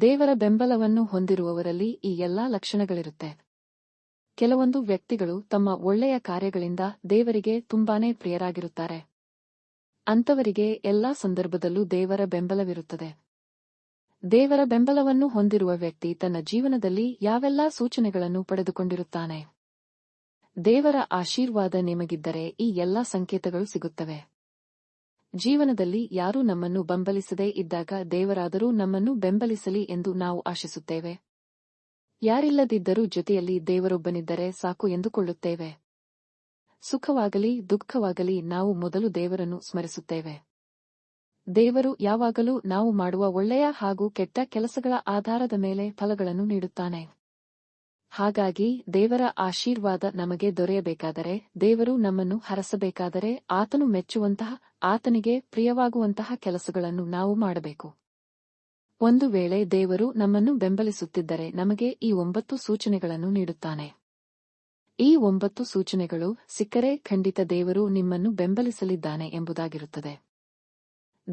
ದೇವರ ಬೆಂಬಲವನ್ನು ಹೊಂದಿರುವವರಲ್ಲಿ ಈ ಎಲ್ಲಾ ಲಕ್ಷಣಗಳಿರುತ್ತೆ. ಕೆಲವೊಂದು ವ್ಯಕ್ತಿಗಳು ತಮ್ಮ ಒಳ್ಳೆಯ ಕಾರ್ಯಗಳಿಂದ ದೇವರಿಗೆ ತುಂಬಾನೇ ಪ್ರಿಯರಾಗಿರುತ್ತಾರೆ. ಅಂತವರಿಗೆ ಎಲ್ಲಾ ಸಂದರ್ಭದಲ್ಲೂ ದೇವರ ಬೆಂಬಲವಿರುತ್ತದೆ. ದೇವರ ಬೆಂಬಲವನ್ನು ಹೊಂದಿರುವ ವ್ಯಕ್ತಿ ತನ್ನ ಜೀವನದಲ್ಲಿ ಯಾವೆಲ್ಲಾ ಸೂಚನೆಗಳನ್ನು ಪಡೆದುಕೊಂಡಿರುತ್ತಾನೆ. ದೇವರ ಆಶೀರ್ವಾದ ನಿಮಗಿದ್ದರೆ ಈ ಎಲ್ಲಾ ಸಂಕೇತಗಳು ಸಿಗುತ್ತವೆ. ಜೀವನದಲ್ಲಿ ಯಾರೂ ನಮ್ಮನ್ನು ಬೆಂಬಲಿಸದೇ ಇದ್ದಾಗ ದೇವರಾದರೂ ನಮ್ಮನ್ನು ಬೆಂಬಲಿಸಲಿ ಎಂದು ನಾವು ಆಶಿಸುತ್ತೇವೆ. ಯಾರಿಲ್ಲದಿದ್ದರೂ ಜೊತೆಯಲ್ಲಿ ದೇವರೊಬ್ಬನಿದ್ದರೆ ಸಾಕು ಎಂದುಕೊಳ್ಳುತ್ತೇವೆ. ಸುಖವಾಗಲಿ, ದುಃಖವಾಗಲಿ ನಾವು ಮೊದಲು ದೇವರನ್ನು ಸ್ಮರಿಸುತ್ತೇವೆ. ದೇವರು ಯಾವಾಗಲೂ ನಾವು ಮಾಡುವ ಒಳ್ಳೆಯ ಹಾಗೂ ಕೆಟ್ಟ ಕೆಲಸಗಳ ಆಧಾರದ ಮೇಲೆ ಫಲಗಳನ್ನು ನೀಡುತ್ತಾನೆ. ಹಾಗಾಗಿ ದೇವರ ಆಶೀರ್ವಾದ ನಮಗೆ ದೊರೆಯಬೇಕಾದರೆ ದೇವರು ನಮ್ಮನ್ನು ಹರಸಬೇಕಾದರೆ ಆತನು ಮೆಚ್ಚುವಂತಹ, ಆತನಿಗೆ ಪ್ರಿಯವಾಗುವಂತಹ ಕೆಲಸಗಳನ್ನು ನಾವು ಮಾಡಬೇಕು. ಒಂದು ವೇಳೆ ದೇವರು ನಮ್ಮನ್ನು ಬೆಂಬಲಿಸುತ್ತಿದ್ದರೆ ನಮಗೆ ಈ ಒಂಬತ್ತು ಸೂಚನೆಗಳನ್ನು ನೀಡುತ್ತಾನೆ. ಈ ಒಂಬತ್ತು ಸೂಚನೆಗಳು ಸಿಕ್ಕರೆ ಖಂಡಿತ ದೇವರು ನಿಮ್ಮನ್ನು ಬೆಂಬಲಿಸಲಿದ್ದಾನೆ ಎಂಬುದಾಗಿರುತ್ತದೆ.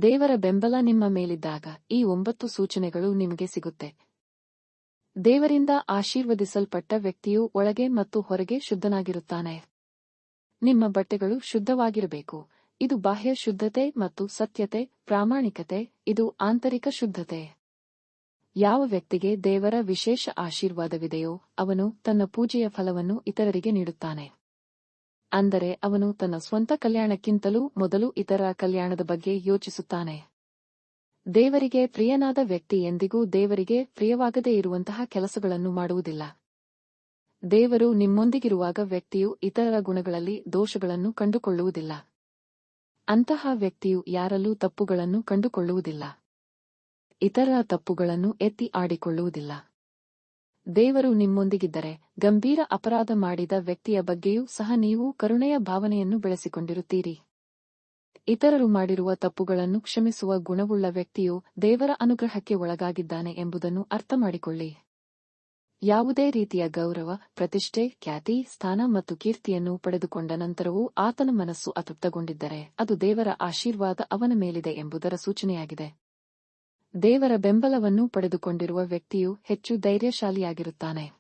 ದೇವರ ಬೆಂಬಲ ನಿಮ್ಮ ಮೇಲಿದ್ದಾಗ ಈ ಒಂಬತ್ತು ಸೂಚನೆಗಳು ನಿಮಗೆ ಸಿಗುತ್ತೆ. ದೇವರಿಂದ ಆಶೀರ್ವದಿಸಲ್ಪಟ್ಟ ವ್ಯಕ್ತಿಯು ಒಳಗೆ ಮತ್ತು ಹೊರಗೆ ಶುದ್ಧನಾಗಿರುತ್ತಾನೆ. ನಿಮ್ಮ ಬಟ್ಟೆಗಳು ಶುದ್ಧವಾಗಿರಬೇಕು. ಇದು ಬಾಹ್ಯ ಶುದ್ಧತೆ ಮತ್ತು ಸತ್ಯತೆ, ಪ್ರಾಮಾಣಿಕತೆ, ಇದು ಆಂತರಿಕ ಶುದ್ಧತೆ. ಯಾವ ವ್ಯಕ್ತಿಗೆ ದೇವರ ವಿಶೇಷ ಆಶೀರ್ವಾದವಿದೆಯೋ ಅವನು ತನ್ನ ಪೂಜೆಯ ಫಲವನ್ನು ಇತರರಿಗೆ ನೀಡುತ್ತಾನೆ. ಅಂದರೆ ಅವನು ತನ್ನ ಸ್ವಂತ ಕಲ್ಯಾಣಕ್ಕಿಂತಲೂ ಮೊದಲು ಇತರ ಕಲ್ಯಾಣದ ಬಗ್ಗೆ ಯೋಚಿಸುತ್ತಾನೆ. ದೇವರಿಗೆ ಪ್ರಿಯನಾದ ವ್ಯಕ್ತಿ ಎಂದಿಗೂ ದೇವರಿಗೆ ಪ್ರಿಯವಾಗದೇ ಇರುವಂತಹ ಕೆಲಸಗಳನ್ನು ಮಾಡುವುದಿಲ್ಲ. ದೇವರು ನಿಮ್ಮೊಂದಿಗಿರುವಾಗ ವ್ಯಕ್ತಿಯು ಇತರರ ಗುಣಗಳಲ್ಲಿ ದೋಷಗಳನ್ನು ಕಂಡುಕೊಳ್ಳುವುದಿಲ್ಲ. ಅಂತಹ ವ್ಯಕ್ತಿಯು ಯಾರಲ್ಲೂ ತಪ್ಪುಗಳನ್ನು ಕಂಡುಕೊಳ್ಳುವುದಿಲ್ಲ. ಇತರ ತಪ್ಪುಗಳನ್ನು ಎತ್ತಿ ಆಡಿಕೊಳ್ಳುವುದಿಲ್ಲ. ದೇವರು ನಿಮ್ಮೊಂದಿಗಿದ್ದರೆ ಗಂಭೀರ ಅಪರಾಧ ಮಾಡಿದ ವ್ಯಕ್ತಿಯ ಬಗ್ಗೆಯೂ ಸಹ ನೀವು ಕರುಣೆಯ ಭಾವನೆಯನ್ನು ಬೆಳೆಸಿಕೊಂಡಿರುತ್ತೀರಿ. ಇತರರು ಮಾಡಿರುವ ತಪ್ಪುಗಳನ್ನು ಕ್ಷಮಿಸುವ ಗುಣವುಳ್ಳ ವ್ಯಕ್ತಿಯು ದೇವರ ಅನುಗ್ರಹಕ್ಕೆ ಒಳಗಾಗಿದ್ದಾನೆ ಎಂಬುದನ್ನು ಅರ್ಥಮಾಡಿಕೊಳ್ಳಿ. ಯಾವುದೇ ರೀತಿಯ ಗೌರವ, ಪ್ರತಿಷ್ಠೆ, ಖ್ಯಾತಿ, ಸ್ಥಾನ ಮತ್ತು ಕೀರ್ತಿಯನ್ನು ಪಡೆದುಕೊಂಡ ನಂತರವೂ ಆತನ ಮನಸ್ಸು ಅತೃಪ್ತಗೊಂಡಿದ್ದರೆ ಅದು ದೇವರ ಆಶೀರ್ವಾದ ಅವನ ಮೇಲಿದೆ ಎಂಬುದರ ಸೂಚನೆಯಾಗಿದೆ. ದೇವರ ಬೆಂಬಲವನ್ನು ಪಡೆದುಕೊಂಡಿರುವ ವ್ಯಕ್ತಿಯು ಹೆಚ್ಚು ಧೈರ್ಯಶಾಲಿಯಾಗಿರುತ್ತಾನೆ.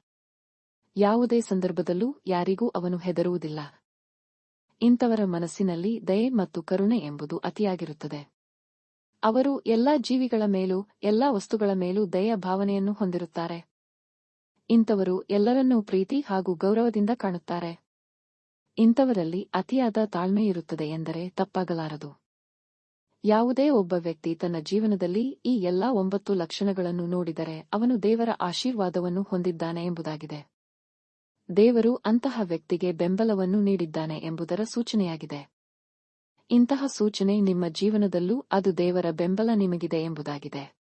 ಯಾವುದೇ ಸಂದರ್ಭದಲ್ಲೂ ಯಾರಿಗೂ ಅವನು ಹೆದರುವುದಿಲ್ಲ. ಇಂಥವರ ಮನಸ್ಸಿನಲ್ಲಿ ದಯೆ ಮತ್ತು ಕರುಣೆ ಎಂಬುದು ಅತಿಯಾಗಿರುತ್ತದೆ. ಅವರು ಎಲ್ಲಾ ಜೀವಿಗಳ ಮೇಲೂ, ಎಲ್ಲಾ ವಸ್ತುಗಳ ಮೇಲೂ ದಯೆಯ ಭಾವನೆಯನ್ನು ಹೊಂದಿರುತ್ತಾರೆ. ಇಂಥವರು ಎಲ್ಲರನ್ನೂ ಪ್ರೀತಿ ಹಾಗೂ ಗೌರವದಿಂದ ಕಾಣುತ್ತಾರೆ. ಇಂಥವರಲ್ಲಿ ಅತಿಯಾದ ತಾಳ್ಮೆಯಿರುತ್ತದೆ ಎಂದರೆ ತಪ್ಪಾಗಲಾರದು. ಯಾವುದೇ ಒಬ್ಬ ವ್ಯಕ್ತಿ ತನ್ನ ಜೀವನದಲ್ಲಿ ಈ ಎಲ್ಲಾ ಒಂಬತ್ತು ಲಕ್ಷಣಗಳನ್ನು ನೋಡಿದರೆ ಅವನು ದೇವರ ಆಶೀರ್ವಾದವನ್ನು ಹೊಂದಿದ್ದಾನೆ ಎಂಬುದಾಗಿದೆ. ದೇವರು ಅಂತಹ ವ್ಯಕ್ತಿಗೆ ಬೆಂಬಲವನ್ನು ನೀಡಿದ್ದಾನೆ ಎಂಬುದರ ಸೂಚನೆಯಾಗಿದೆ. ಇಂತಹ ಸೂಚನೆ ನಿಮ್ಮ ಜೀವನದಲ್ಲೂ ಅದು ದೇವರ ಬೆಂಬಲ ನಿಮಗಿದೆ ಎಂಬುದಾಗಿದೆ.